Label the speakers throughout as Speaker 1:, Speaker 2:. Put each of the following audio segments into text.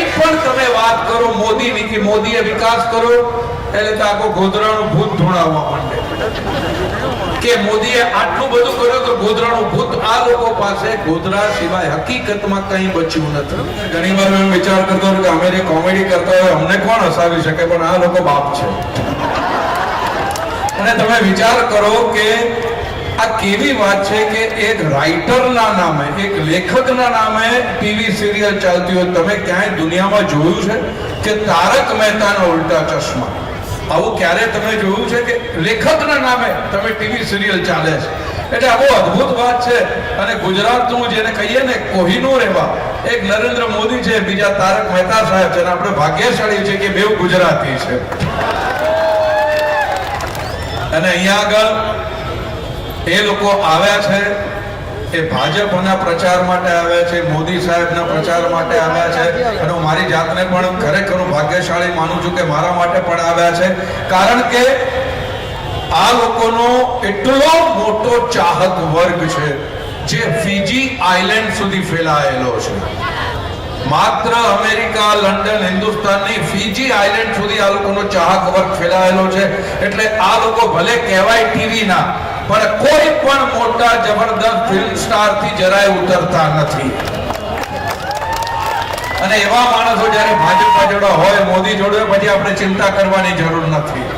Speaker 1: કંઈ પણ તમે વાત કરો મોદીની કે મોદીએ વિકાસ કરો એટલે તો આખો ગોધરાનું ભૂત ધોળાવવા માંડે. કે મોદીએ આટલું બધું કર્યું તો ગોધરાનું ભૂત આ લોકો પાસે ગોધરા સિવાય હકીકતમાં કંઈ બચ્યું નથી. ઘણી વાર હું વિચાર કરતો કે અમે જે કોમેડી કરતા હોય, અમને કોણ હસાવી શકે? પણ આ લોકો બાપ છે. અને તમે વિચાર કરો કે આ કેવી વાત છે કે એક રાઇટરના નામે, એક લેખકના નામે ટીવી સિરિયલ ચાલતી હોય. તમે ક્યાંય દુનિયામાં જોયું છે કે તારક મહેતાના ઉલ્ટા ચશ્મા? આવું ક્યારે તમે જોયું છે કે લેખકના નામે તમે ટીવી સિરિયલ ચાલે છે? એટલે બહુ અદ્ભુત વાત છે. અને ગુજરાતનું જેને કહીએ ને કોહિનૂર એવા એક નરેન્દ્ર મોદી છે, બીજા તારક મહેતા સાહેબ છે. આપણે ભાગ્યશાળી છે કે બેવ ગુજરાતી છે. અને અહીંયા આગળ એ લોકો આવ્યા છે, એ ભાજપના પ્રચાર માટે આવ્યા છે, મોદી સાહેબના પ્રચાર માટે આવ્યા છે. અને મારી જાતને પણ ખરેખર હું ભાગ્યશાળી માનું છું કે મારા માટે પણ આવ્યા છે. કારણ કે આ લોકોનો એટલો મોટો ચાહક વર્ગ છે, જે ફીજી આઇલેન્ડ સુધી ફેલાયેલો છે. માત્ર અમેરિકા, લંડન હિન્દુસ્તાનની ફીજી આઇલેન્ડ સુધી આ લોકોનો ચાહક વર્ગ ફેલાયેલો છે. એટલે આ લોકો ભલે કહેવાય ટીવી ના પણ કોઈ પણ મોટા જબરદસ્ત ફિલ્મ સ્ટારથી જરાય ઉતરતા નથી. અને એવા માણસો જ્યારે ભાજપમાં જોડે હોય, મોદી જોડે, પછી આપણે ચિંતા કરવાની જરૂર નથી.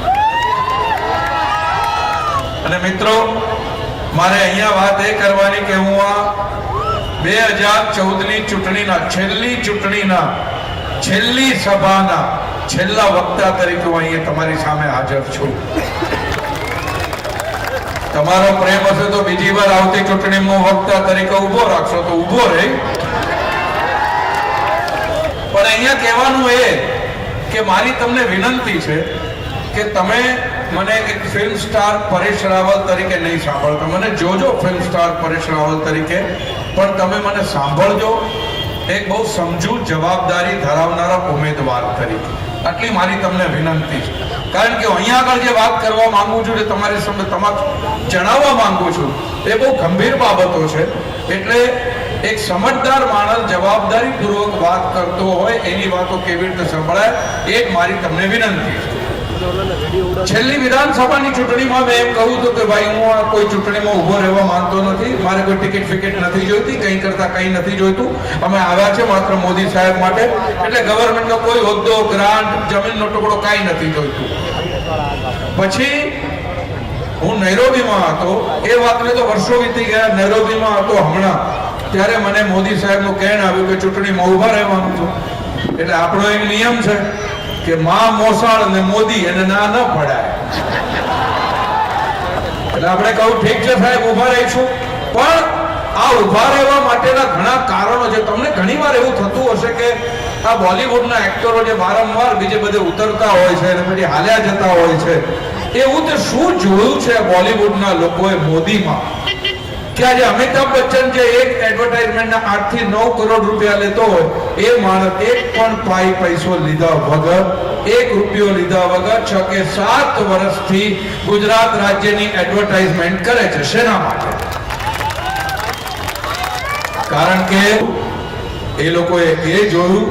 Speaker 1: અને મિત્રો, મારે અહીંયા વાત એ કરવાની કે હું આ બે હજાર ચૌદની ચૂંટણીના, છેલ્લી ચૂંટણીના, છેલ્લી સભાના, છેલ્લા વક્તા તરીકે હું અહીંયા તમારી સામે હાજર છું. તમારો પ્રેમ હશે તો બીજી વાર આવતી ચૂંટણીમાં વક્તા તરીકે ઊભો રાખશો તો ઊભો રહે. પણ અહીંયા કહેવાનું એ કે મારી તમને વિનંતી છે કે તમે મને એક ફિલ્મ સ્ટાર પરેશ રાવલ તરીકે નહીં સાંભળતો. મને જોજો ફિલ્મ સ્ટાર પરેશ રાવલ તરીકે. પણ તમે મને સાંભળજો. એક બહુ સમજુ જવાબદારી ધરાવનારા ઉમેદવાર તરીકે. આટલી મારી તમને વિનંતી છે. કારણ કે અહીંયા આગળ જે વાત કરવા માંગુ છું જે તમારી સામે તમારે જણાવવા માંગુ છું, એ બહુ ગંભીર બાબતો છે. એટલે એક સમજદાર માણસ જવાબદારીપૂર્વક વાત કરતો હોય, એની વાતો કેવી રીતે સંભળાય, એ મારી તમને વિનંતી છે. છેલ્લી વિધાનસભાની ચૂંટણીમાં મેં એમ કહ્યું હતું કે ભાઈ, હું કોઈ ચૂંટણીમાં ઊભો રહેવા માંગતો નથી. મારે કોઈ ટિકિટ ફિકિટ નથી જોઈતી, કંઈ કરતા કંઈ નથી જોઈતું. અમે આવ્યા છે માત્ર મોદી સાહેબ માટે. એટલે ગવર્મેન્ટનો કોઈ હોદ્દો, ગ્રાન્ટ, જમીનનો ટુકડો કાંઈ નથી જોઈતું. પછી હું નૈરોબીમાં હતો. એ વાતને તો વર્ષો વીતી ગયા. નૈરોબીમાં હતો હમણાં. ત્યારે મને મોદી સાહેબનું કહેણ આવ્યું કે ચૂંટણીમાં ઊભા રહેવાનું છું. એટલે આપણો એક નિયમ છે. કે માં મોસાળ અને મોદી એને ના ન પડાય એટલે આપણે કહું, ઠીક છે સાહેબ, ઊભા રહીશું. પણ આ ઊભા રહેવા માટેના ઘણા કારણો છે. તમને ઘણીવાર એવું થતું હશે કે આ બોલિવૂડના એક્ટરો જે વારંવાર બીજે બધે ઉતરતા હોય છે અને પછી હાલ્યા જતા હોય છે. એવું તે શું જોયું છે બોલિવૂડના લોકોએ મોદીમાં? કે આજે અમિતાભ બચ્ચન જે એક એડવર્ટાઇઝમેન્ટના આઠથી નવ કરોડ રૂપિયા લેતો હોય, એ માણસ એક પણ પાઈ પૈસો લીધા વગર, એક રૂપિયો લીધા વગર છ કે સાત વર્ષથી ગુજરાત રાજ્યની એડવર્ટાઇઝમેન્ટ કરે છે. શેના માટે? કારણ કે એ લોકોએ એ જોયું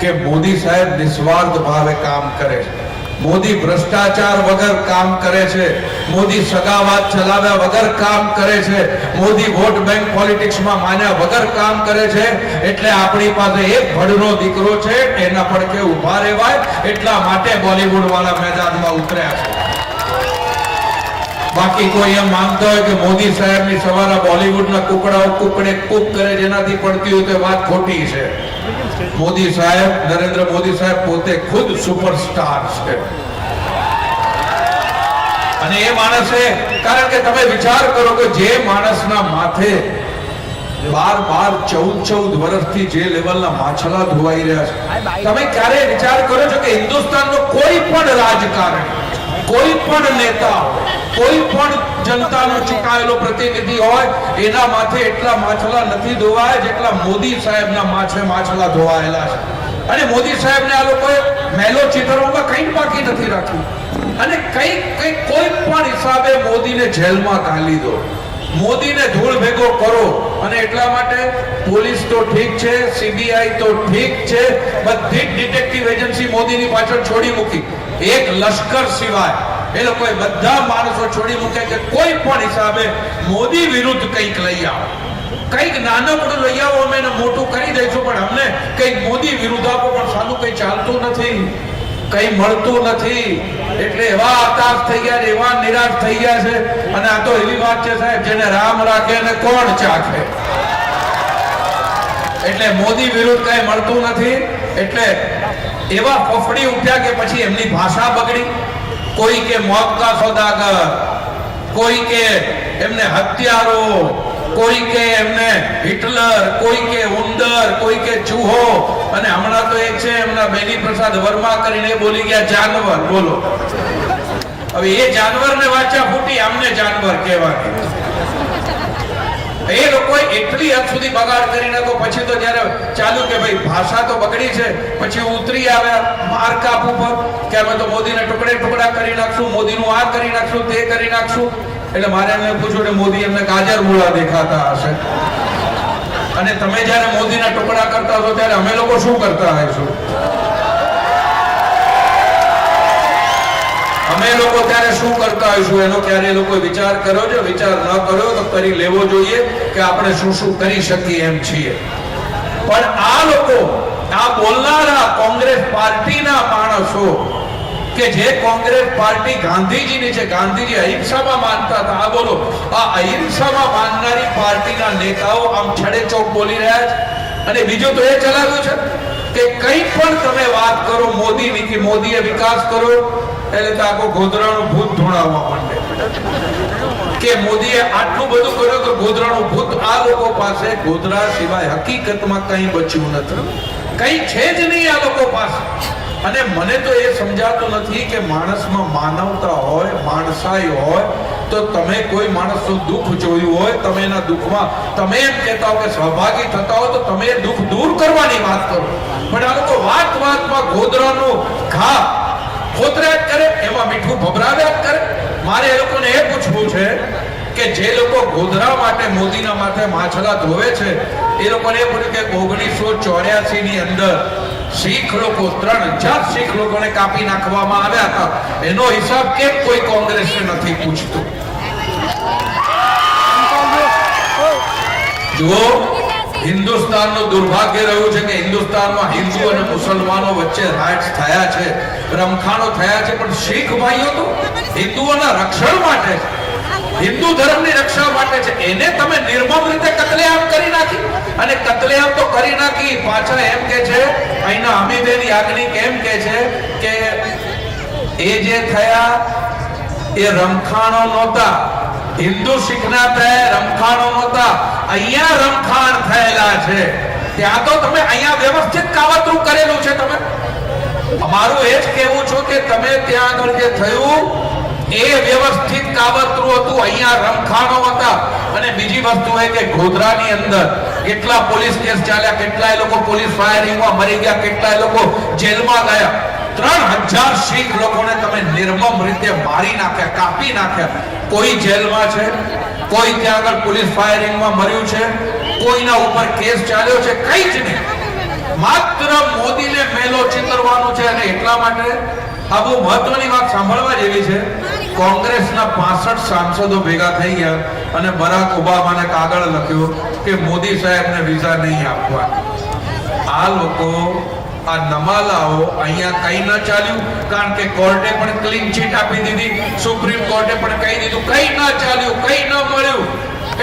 Speaker 1: કે મોદી સાહેબ નિસ્વાર્થ ભાવે કામ કરે છે. મોદી ભ્રષ્ટાચાર વગર કામ કરે છે. મોદી સગાવાદ ચલાવ્યા વગર કામ કરે છે. મોદી વોટ બેંક પોલિટિક્સમાં માન્યા વગર કામ કરે છે. એટલે આપણી પાસે એક ભડનો દીકરો છે, એના પડકે ઊભા રહેવાય. એટલા માટે બોલિવૂડ વાળા મેદાનમાં ઉતર્યા છે. બાકી કોઈ એમ માનતો હોય કે મોદી સાહેબની સવારે બોલિવૂડના કુકડાઓ કુકડે કુક કરે જેનાથી પડતી હોય તો વાત ખોટી છે. મોદી સાહેબ નરેન્દ્ર મોદી સાહેબ પોતે ખુદ સુપરસ્ટાર છે. અને એ માણસે કારણ કે તમે વિચાર કરો કે જે માણસના માથે બાર બાર ચૌદ ચૌદ વર્ષથી જે લેવલના માછલા ધોવાઈ રહ્યા છે. તમે ક્યારે વિચાર કરો છો કે હિન્દુસ્તાનનો કોઈ પણ રાજકારણી કોઈ પણ નેતા કોઈ પણ જનતાનો ચૂંટાયેલો પ્રતિનિધિ હોય, એના માથે એટલા માછલા નથી ધોવાયા જેટલા મોદી સાહેબના માથે માછલા ધોવાયેલા છે. અને મોદી સાહેબને આ લોકોએ મેલો ચિતરવામાં કંઈ બાકી નથી રાખ્યું. અને કંઈક કંઈક કોઈ પણ હિસાબે મોદીને જેલમાં ઘાલી દો. મોદીને ધૂળ ભેગો કરો. અને એટલા માટે પોલીસ તો ઠીક છે, સીબીઆઈ તો ઠીક છે, બધી ડિટેક્ટિવ એજન્સી મોદીની પાછળ છોડી મૂકી. એક લશ્કર સિવાય. એ લોકોએ બધા માણસો છોડી મૂકે કે કોઈ પણ હિસાબે મોદી વિરુદ્ધ કંઈક લઈ આવો. કંઈક નાનકડું લઈ આવો, અમે એને મોટું કરી દઈશું, પણ અમને કંઈક મોદી વિરુદ્ધ આપો, પણ સાનું કંઈ ચાલતું નથી, કંઈ મળતું નથી. એટલે એવા હતાશ થઈ ગયા છે, એવા નિરાશ થઈ ગયા છે. અને આ તો એવી વાત છે સાહેબ, જેને રામ રાખે અને કોણ ચાખે? એટલે મોદી વિરુદ્ધ કઈ મળતું નથી. એટલે એવા ફફડી ઉઠ્યા કે પછી એમની ભાષા બગડી. કોઈ કે મોત કા સોદાગર કોઈ કે એમને હત્યારો, કોઈ કે એમને હિટલર, કોઈ કે ઉંદર, કોઈ કે ચૂહો. અને હમણાં તો એક છે, એમના બેની પ્રસાદ વર્મા કરીને બોલી ગયા, જાનવર. બોલો. હવે એ જાનવરને વાંચ્યા ફૂટી અમને જાનવર કહેવાની એ લોકોએ એટલી હદ સુધી બગાડ કરી નાખો. પછી તો જ્યારે ચાલુ કે ભાઈ ભાષા તો બગડી છે, પછી ઉતરી આવ્યા માર્ક ઉપર પર કે અમે તો મોદીને ટુકડે ટુકડા કરી નાખશું, મોદીનું આ કરી નાખશું, તે કરી નાખશું. એટલે મારે એમને પૂછ્યું કે મોદી એમને ગાજર મૂળા દેખાતા હશે. અને તમે જ્યારે મોદીના ટુકડા કરતા હશો, ત્યારે અમે લોકો શું કરતા હશું અમે લોકો ત્યારે શું કરતા હોઈશું, એનો ક્યારે એ લોકોએ વિચાર કર્યો છે? વિચાર ન કર્યો તો કરી લેવો જોઈએ કે આપણે શું શું કરી શકીએ એમ છીએ. પણ આ લોકો, આ બોલનારા કોંગ્રેસ પાર્ટીના માણસો કે જે કોંગ્રેસ પાર્ટી ગાંધીજીની છે, ગાંધીજી અહિંસામાં માનતા હતા, આ બોલો, આ અહિંસામાં માનનારી પાર્ટીના નેતાઓ આમ છડે ચોક બોલી રહ્યા છે. અને બીજું તો એ ચલાવ્યું છે કે કંઈ પણ તમે વાત કરો મોદીની કે મોદીએ વિકાસ કર્યો એટલે તો આખો ગોધરાનું ભૂત ધોળાવવા માંડે. કે મોદીએ આટલું બધું કર્યું તો ગોધરાનું ભૂત આ લોકો પાસે ગોધરા સિવાય હકીકતમાં કંઈ બચ્યું નથી. કંઈ છે જ નહીં આ લોકો પાસે. અને મને તો એ સમજાતું નથી કે માણસમાં માનવતા હોય, માણસાઈ હોય, તો તમે કોઈ માણસનું દુઃખ જોયું હોય, તમે એના દુઃખમાં, તમે એમ કહેતા હો કે સહભાગી થતા હો, તો તમે દુઃખ દૂર કરવાની વાત કરો. પણ આ લોકો વાત વાતમાં ગોધરાનો ઘા ખોતર્યા કરે, એમાં મીઠું ભભરાવ્યા કરે. મારે એ લોકોને એ પૂછવું છે કે જે લોકો ગોધરા માટે, મોદીના માથે માછલા ધોવે છે, એ લોકોને એ પૂછ્યું કે ઓગણીસો ચોર્યાસી ની અંદર શીખ લોકો, ત્રણ હજાર શીખ લોકોને કાપી નાખવામાં આવ્યા હતા. એનો હિસાબ કેમ કોઈ કોંગ્રેસને નથી પૂછતું? જુઓ હિન્દુસ્તાનનું દુર્ભાગ્ય રહ્યું છે કે હિન્દુસ્તાનમાં હિન્દુ અને મુસલમાનો વચ્ચે રાઇટ્સ થયા છે, રમખાણો થયા છે, પણ શીખ ભાઈઓ તો હિન્દુઓના રક્ષણ માટે હિન્દુ ધર્મની રક્ષા માટે છે. એને તમે નિર્મમ રીતે કતલેઆમ કરી નાખી. અને કતલેઆમ તો કરી નાખી. પાછળ એમ કે છે, અહીંના હમીદેન યાજ્ઞિક એમ કે છે કે એ જે થયા, એ રમખાણો નહોતા. હિન્દુ શીખના થયા, રમખાણો નહોતા. અહીંયા રમખાણ થયેલા છે. ત્યાં તો તમે અહીંયા વ્યવસ્થિત કાવતરું કરેલું છે તમે. અમારું એ જ કહેવું છું કે તમે ત્યાં આગળ જે થયું, એ વ્યવસ્થિત કાવતરું હતું. અહીંયા રમખાણો હતા. અને બીજી વસ્તુ એ કે ગોધરાની અંદર કેટલા પોલીસ કેસ ચાલ્યા, કેટલાય લોકો પોલીસ ફાયરિંગમાં મરી ગયા, કેટલાય લોકો જેલમાં ગયા. ત્રણ હજાર શીખ લોકોને તમે નિર્મમ રીતે મારી નાખ્યા, કાપી નાખ્યા. કોઈ જેલમાં છે, કોઈ ત્યાં આગળ પોલીસ ફાયરિંગમાં મર્યું છે, કોઈના ઉપર કેસ ચાલ્યો છે, કઈ જ નહીં. માત્ર મોદીને મેલો ચિતરવાનો છે અને એટલા માટે આ બહુ મહત્વની વાત સાંભળવા જેવી છે. કોંગ્રેસના 65 સાંસદો ભેગા થઈ ગયા અને બરાક ઓબામાને કાગળ લખ્યો કે મોદી સાહેબને વિઝા નહીં આપવા આ લોકો આ નમાલાઓ અહીંયા કઈ ન ચાલ્યું, કારણ કે કોર્ટે પણ ક્લીન ચીટ આપી દીધી. સુપ્રીમ કોર્ટે પણ કહી દીધું, કઈ ન ચાલ્યું, કઈ ન મળ્યું.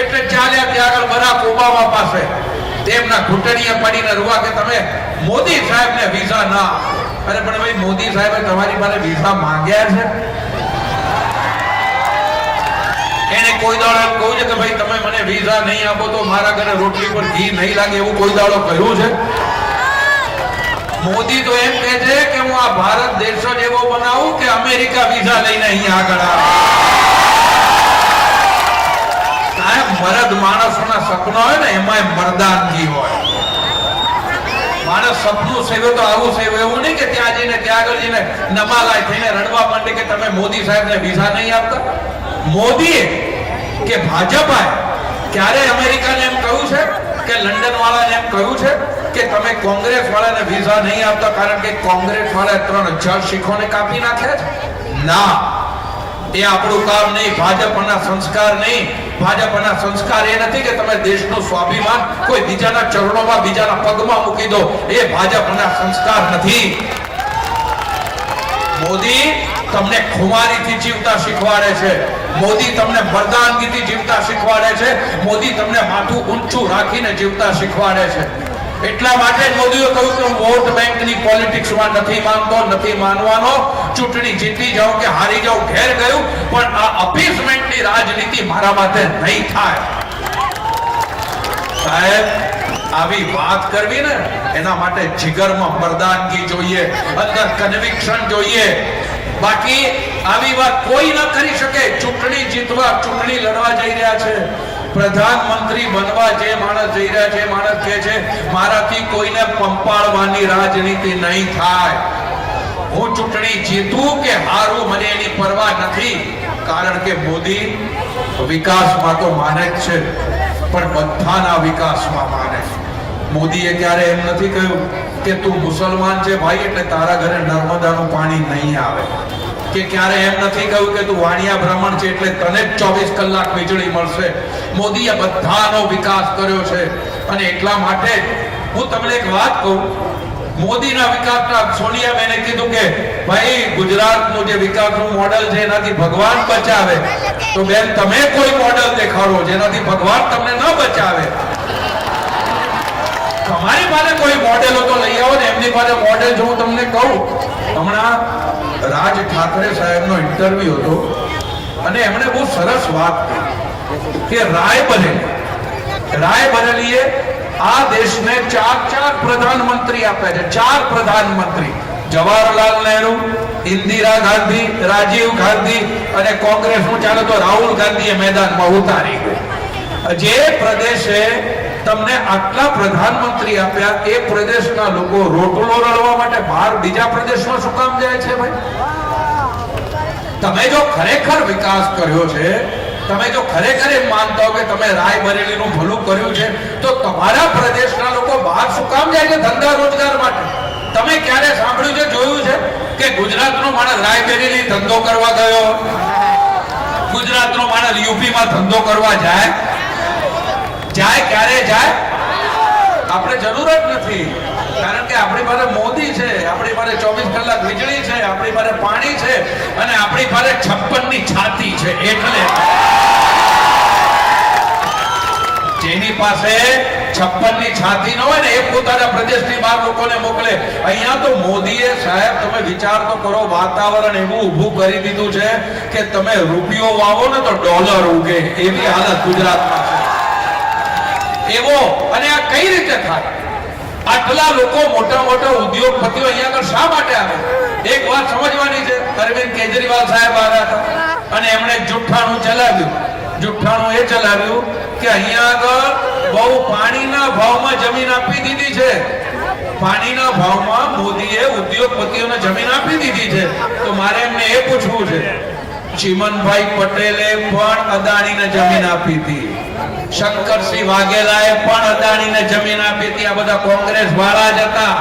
Speaker 1: એટલે ચાલ્યા ત્યાં આગળ બરાક ઓબામા પાસે. તેમના ઘૂંટણીએ પડીને રૂવા કે તમે મોદી સાહેબને વિઝા ના અરે, પણ ભાઈ, મોદી સાહેબે તમારી પાસે વિઝા માંગ્યા છે? એને કોઈ દાડો એમ કહ્યું છે કે ભાઈ, તમે મને વિઝા નહીં આપો તો મારા ઘરે રોટલી પર ઘી નહીં લાગે એવું કોઈ દાડો કહ્યું છે? મોદી તો એમ કહે છે કે હું આ ભારત દેશ જ એવો બનાવું કે અમેરિકા વિઝા લઈને અહીંયા આગળ આવે સાહેબ મરદ માણસોના સપના હોય ને એમાં મરદાનગી હોય માણસ સપનું સેવ્યો તો આવું સેવ્યો એવું નહીં કે ત્યાં જઈને ત્યાં આગળ જઈને નમાલાય થઈને રડવા માંડે કે તમે મોદી સાહેબને વિઝા નહીં આપતા મોદીએ કે ભાજપાએ ક્યારે અમેરિકાને એમ કહ્યું છે કે લંડન વાળાને એમ કહ્યું છે કે તમે કોંગ્રેસ વાળાને વિઝા નહીં આપતા, કારણ કે કોંગ્રેસ વાળા ત્રણ હજાર શીખોને કાપી નાખ્યા છે? ના. એ આપણું કામ નહીં. ભાજપના સંસ્કાર નહીં. ભાજપના સંસ્કાર એ નથી કે તમે દેશનું સ્વાભિમાન કોઈ બીજાના ચરણોમાં, બીજાના પગમાં મૂકી દો. એ ભાજપના સંસ્કાર નથી. મોદી તમને ખુમારીથી જીવતા શીખવાડે છે. મોદી તમને મરદાનગીથી જીવતા શીખવાડે છે. મોદી તમને માથું ઊંચું રાખીને જીવતા શીખવાડે છે. એટલા માટે જ મોદીએ કહ્યું કે હું વોટ બેંકની પોલિટિક્સમાં નથી માનતો, નથી માનવાનો. ચૂંટણી જીતી જાઉં કે હારી જાઉં ઘેર ગયું, પણ આ અપીસમેન્ટની રાજનીતિ મારા માટે નહીં થાય. સાહેબ, આવી વાત કરવી ને, એના માટે જીગરમાં મરદાનગી જોઈએ, અંદર કન્વિક્શન જોઈએ. બાકી આવી વાત કોઈ ન કરી શકે. ચૂંટણી જીતવા, ચૂંટણી લડવા જઈ રહ્યા છે. પ્રધાનમંત્રી બનવા જે માણસ જઈ રહ્યા છે માણસ કહે છે, મારાથી કોઈને પંપાળવાની રાજનીતિ નહીં થાય. હું ચૂંટણી જીતું કે હારું, મને એની પરવા નથી. કારણ કે મોદી વિકાસમાં તો માને જ છે, પણ બધાના વિકાસમાં માને મોદીએ ક્યારે એમ નથી કહ્યું કે તું મુસલમાન છે ભાઈ, એટલે તારા ઘરે નર્મદાનું પાણી નહીં આવે. કે ક્યારે એમ નથી કહ્યું કે તું વાણિયા બ્રાહ્મણ છે એટલે તને જ ચોવીસ કલાક વીજળી મળશે. મોદીએ બધાનો વિકાસ કર્યો છે. અને એટલા માટે હું તમને એક વાત કહું. મોદીના વિકાસના સોનિયા બેને કીધું કે, ભાઈ, ગુજરાતનું જે વિકાસનું મોડલ છે, એનાથી ભગવાન બચાવે. તો બેન, તમે કોઈ મોડલ દેખાડો જેનાથી ભગવાન તમને ન બચાવે તમારી પાસે કોઈ મોડેલો તો લઈ આવો ને એમની પાસે મોડેલ જો હું તમને કહું. હમણાં રાજ ઠાકરે સાહેબનો ઇન્ટરવ્યુ હતો અને એમણે બહુ સરસ વાત કરી કે રાય બરેલી રાય બરેલીએ આ દેશને ચાર ચાર પ્રધાનમંત્રી આપ્યા છે, ચાર પ્રધાનમંત્રી. જવાહરલાલ નહેરુ, ઇન્દિરા ગાંધી, રાજીવ ગાંધી અને કોંગ્રેસનું ચાલે તો રાહુલ ગાંધીએ મેદાનમાં ઉતારી ગયું. જે પ્રદેશે તમને આટલા પ્રધાનમંત્રી આપ્યા, એ પ્રદેશના લોકો રોટલો રળવા માટે બહાર બીજા પ્રદેશમાં શું કામ જાય છે ભાઈ? તમે જો ખરેખર વિકાસ કર્યો છે, તમે જો ખરેખર એમ માનતા હો કે તમે રાયબરેલીનું ભલું કર્યું છે, તો તમારા પ્રદેશના લોકો બહાર શું કામ જાય છે ધંધા રોજગાર માટે? તમે ક્યારે સાંભળ્યું છે, જોયું છે કે ગુજરાતનો માણસ રાયબરેલી ધંધો કરવા ગયો? ગુજરાતનો માણસ યુપીમાં ધંધો કરવા જાય? જાય ક્યારે જાય? આપણે જરૂર જ નથી. કારણ કે આપણી પાસે મોદી છે, આપણી પાસે ચોવીસ કલાક વીજળી છે, આપણી પાસે પાણી છે, અને આપણી પાસે છપ્પનની છાતી છે, એટલે. જેની પાસે છપ્પનની છાતી ન હોય ને, એ પોતાના પ્રદેશની બહાર લોકોને મોકલે. અહીંયા તો મોદીએ સાહેબ, તમે વિચાર તો કરો, વાતાવરણ એવું ઊભું કરી દીધું છે કે તમે રૂપિયો વાવો ને તો ડોલર ઉગે. એવી હાલત ગુજરાતમાં છે. એવો અને આ કઈ રીતે થાય? આટલા લોકો મોટા મોટા ઉદ્યોગપતિઓ અહીંયા આગળ શા માટે આવે? એક વાત સમજવાની છે, અરવિંદ કેજરીવાલ સાહેબ આવ્યા હતા અને એમણે જુઠ્ઠાણું ચલાવ્યું. જુઠ્ઠાણું એ ચલાવ્યું કે અહીંયા આગળ બહુ પાણીના ભાવમાં જમીન આપી દીધી છે. પાણીના ભાવમાં મોદીએ ઉદ્યોગપતિઓને જમીન આપી દીધી છે. તો મારે એમને એ પૂછવું છે. ચિમનભાઈ પટેલે પણ અદાણીને જમીન આપી હતી. શંકરસિંહ વાઘેલાએ પણ અદાણીને જમીન આપી હતી. આ બધા કોંગ્રેસ વાળા જ હતા.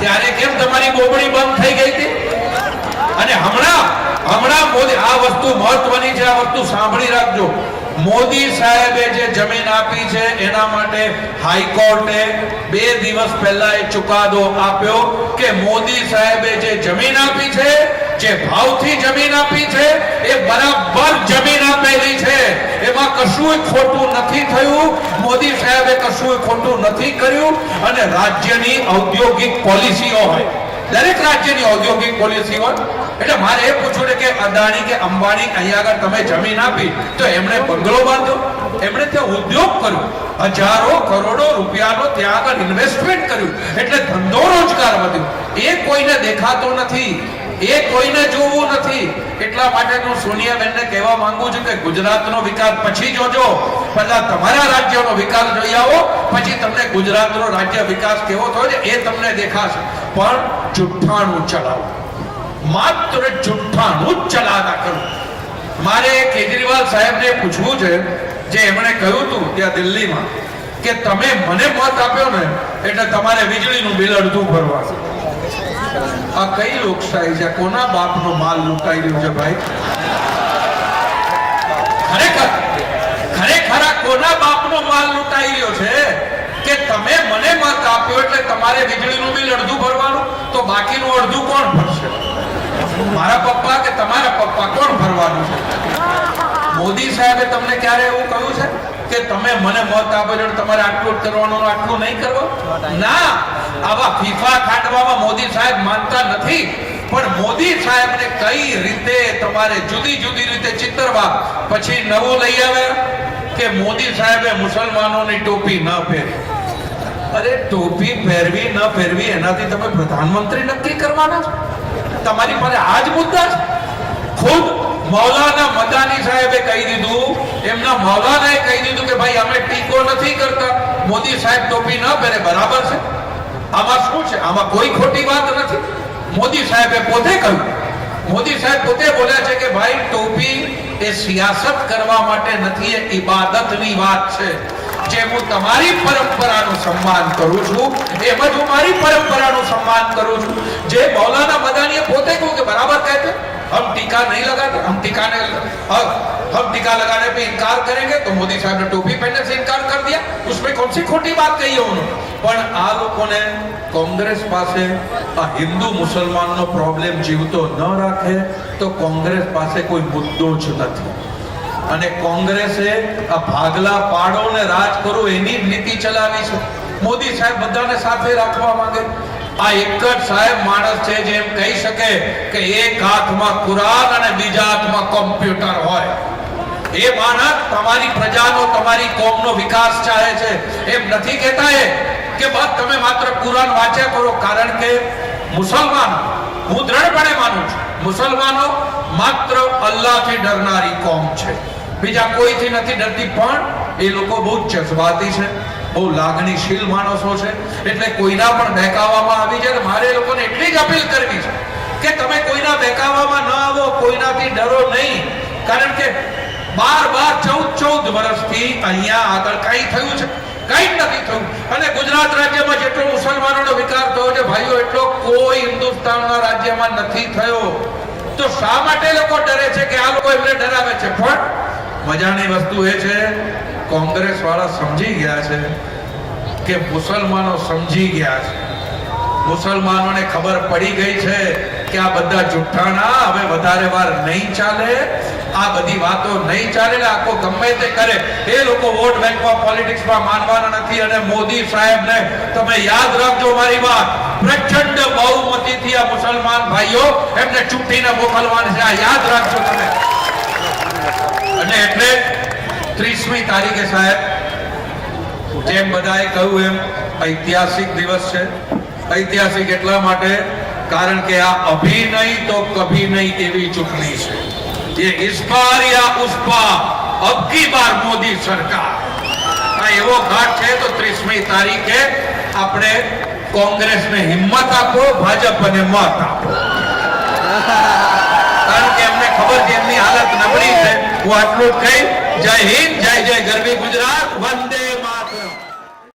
Speaker 1: ત્યારે કેમ તમારી બોબડી બંધ થઈ ગઈ હતી? અને હમણાં હમણાં મોદી આ વસ્તુ મહત્વની છે, આ વસ્તુ સાંભળી રાખજો. મોદી સાહેબે જે જમીન આપી છે, એના માટે હાઈકોર્ટે બે દિવસ પહેલા એ ચુકાદો આપ્યો કે મોદી સાહેબે જે જમીન આપી છે જે ભાવથી જમીન આપી છે, એ બરાબર જમીન આપેલી છે. એમાં કશું ખોટું નથી થયું. મોદી સાહેબે કશું ખોટું નથી કર્યું અને રાજ્યની ઔદ્યોગિક પોલિસીઓ હોય. દરેક રાજ્યની ઔદ્યોગિક પોલિસી હોય. એટલે મારે એ પૂછવું કે અદાણી કે અંબાણી અહીંયા આગળ તમે જમીન આપી, તો એમણે બંગલો બાંધ્યો. એમણે ત્યાં ઉદ્યોગ કર્યો. હજારો કરોડો રૂપિયાનો ત્યાં આગળ ઇન્વેસ્ટમેન્ટ કર્યું. એટલે ધંધો રોજગાર વધ્યો. એ કોઈને દેખાતો નથી. એ કોઈને જોવું નથી. એટલા માટે હું સોનિયાબેનને કહેવા માંગુ છું કે ગુજરાતનો વિકાસ પછી જોજો. પહેલા તમારા રાજ્યનો વિકાસ જોઈ આવો, પછી તમને ગુજરાતનો રાજ્ય વિકાસ કેવો થયો છે એ તમને દેખાશે. પણ જુઠ્ઠાણું ચલાવો. માત્ર જુઠ્ઠાણું જ ચલાતા કરો. મારે કેજરીવાલ સાહેબને પૂછવું છે, જે એમણે કહ્યું હતું ત્યાં દિલ્હીમાં, કે તમે મને મત આપ્યો ને, એટલે તમારે વીજળીનું બિલ અડધું ભરવાનું. આ કઈ લોકશાહી છે? કોના બાપનો માલ લૂંટાઈ રહ્યો છે ભાઈ? ખરેખર ખરેખર કોના બાપનો માલ લૂંટાઈ રહ્યો છે? કે તમે મને મત આપ્યો એટલે તમારે વીજળીનું બિલ અડધું ભરવાનું? તો બાકીનું અડધું કોણ ભરશે? મારા પપ્પા કે તમારા પપ્પા કોણ ભરવાનું છે? મોદી સાહેબે તમને ક્યારે એવું કહ્યું છે? કે તમે મને મત આપો તમારે આટલું કરવાનું આટલું નહીં કરવું ના! આવા ફીફા ખાંડવામાં મોદી સાહેબ માનતા નથી, પણ મોદી સાહેબને કઈ રીતે તમારે જુદી જુદી રીતે ચિતરવા પછી નવું લઈ આવે કે મોદી સાહેબે મુસલમાનોની ટોપી ન પહેરી. અરે, ટોપી પહેરવી, ન પહેરવી, એનાથી તમે પ્રધાનમંત્રી નક્કી કરવાના? તમારી પાસે આ જ મુદ્દા છે? ખુદ મૌલાના મદાની સાહેબે કહી દીધું, એમના મૌલાનાએ કહી દીધું કે ભાઈ અમે ટીકો નથી કરતા, મોદી સાહેબ ટોપી ન પહેરે, બરાબર છે? આમાં શું છે? આમાં કોઈ ખોટી વાત નથી. મોદી સાહેબે પોતે કહ્યું. મોદી સાહેબ પોતે બોલ્યા છે કે ભાઈ, ટોપી એ સિયાસત કરવા માટે નથી, એ ઇબાદતની વાત છે. જે હું તમારી પરંપરાનું સન્માન કરું છું, એમ જ હું મારી પરંપરાનું સન્માન કરું છું. જે મૌલાના મદાનીએ પોતે કહ્યું કે બરાબર કહે છે? हम टीका नहीं लगाते हम टीका ने हम हम टीका लगाने पे इनकार करेंगे तो मोदी साहब ने टोपी पहनने से इनकार कर दिया उसमें कौन सी खोटी बात कही है उन्होंने પણ આ લોકોને કોંગ્રેસ પાસે આ હિન્દુ મુસલમાનનો પ્રોબ્લેમ જીવતો ન રાખે તો કોંગ્રેસ પાસે કોઈ મુદ્દો જ નથી અને કોંગ્રેસે આ ભાગલા પાડો ને રાજ કરો એની જ નીતિ ચલાવી છે મોદી સાહેબ બધાને સાથે રાખવા માંગે આ એક જ સાહેબ માણસ છે જે એમ કહી શકે કે એક હાથમાં કુરાન અને બીજા હાથમાં કોમ્પ્યુટર હોય. એ માણસ તમારી પ્રજાનો, તમારી કોમનો વિકાસ ચાહે છે. એમ નથી કહેતા એ કે બસ તમે માત્ર કુરાન વાંચ્યા કરો, કારણ કે મુસલમાનો હું દ્રઢપણે માનું છું. મુસલમાનો માત્ર અલ્લાહથી ડરનારી કોમ છે. બીજા કોઈથી નથી ડરતી, પણ એ લોકો બહુ જજ્બાતી છે. બહુ લાગણીશીલ માણસો છે. એટલે કોઈના પણ બહેકાવામાં આવી ને મારે લોકોને એટલી જ અપીલ કરવી છે કે તમે કોઈના બહેકાવામાં ન આવો, કોઈનાથી ડરો નહીં. કારણ કે બાર બાર ચૌદ ચૌદ વર્ષથી અહીંયા આગળ કઈ થયું છે? કઈ જ નથી થયું. અને ગુજરાત રાજ્યમાં જેટલો મુસલમાનોનો વિકાસ થયો છે, ભાઈઓ, એટલો કોઈ હિન્દુસ્તાનના રાજ્યમાં નથી થયો. તો શા માટે લોકો ડરે છે કે આ લોકો એમને ડરાવે છે? પણ મજાની વસ્તુ એ છે કોંગ્રેસ વાળા સમજી ગયા છે કે મુસલમાનો સમજી ગયા છે. મુસલમાનોને ખબર પડી ગઈ છે કે આ બધા જુઠ્ઠાણા હવે વધારે વાર નહીં ચાલે, આ બધી વાતો નહીં ચાલે આખો ગમે તે કરે. એ લોકો વોટ બેંકમાં પોલિટિક્સમાં માનવાના નથી અને મોદી સાહેબને તમે યાદ રાખજો મારી વાત. પ્રચંડ બહુમતીથી આ મુસલમાન ભાઈઓ એમને ચૂંટીને મોકલવાના છે. આ યાદ રાખજો તમે. ત્રીસમી તારીખે સાહેબ, જેમ બધાએ કહ્યું એમ, ઐતિહાસિક દિવસ છે. ઐતિહાસિક એટલા માટે, કારણ કે આ અભિનય તો કભી નહીં એવી ચૂંટણી છે. એ ઇસ પાર યા બાર મોદી સરકાર. આ એવો ઘાટ છે તો ત્રીસમી તારીખે આપણે કોંગ્રેસને હિંમત આપો ભાજપ અને મત આપો. કારણ કે એમને ખબર છે, એમની હાલત નબળી છે. હું આટલું જ કહી જય હિન્દ જય જય ગરવી ગુજરાત વંદે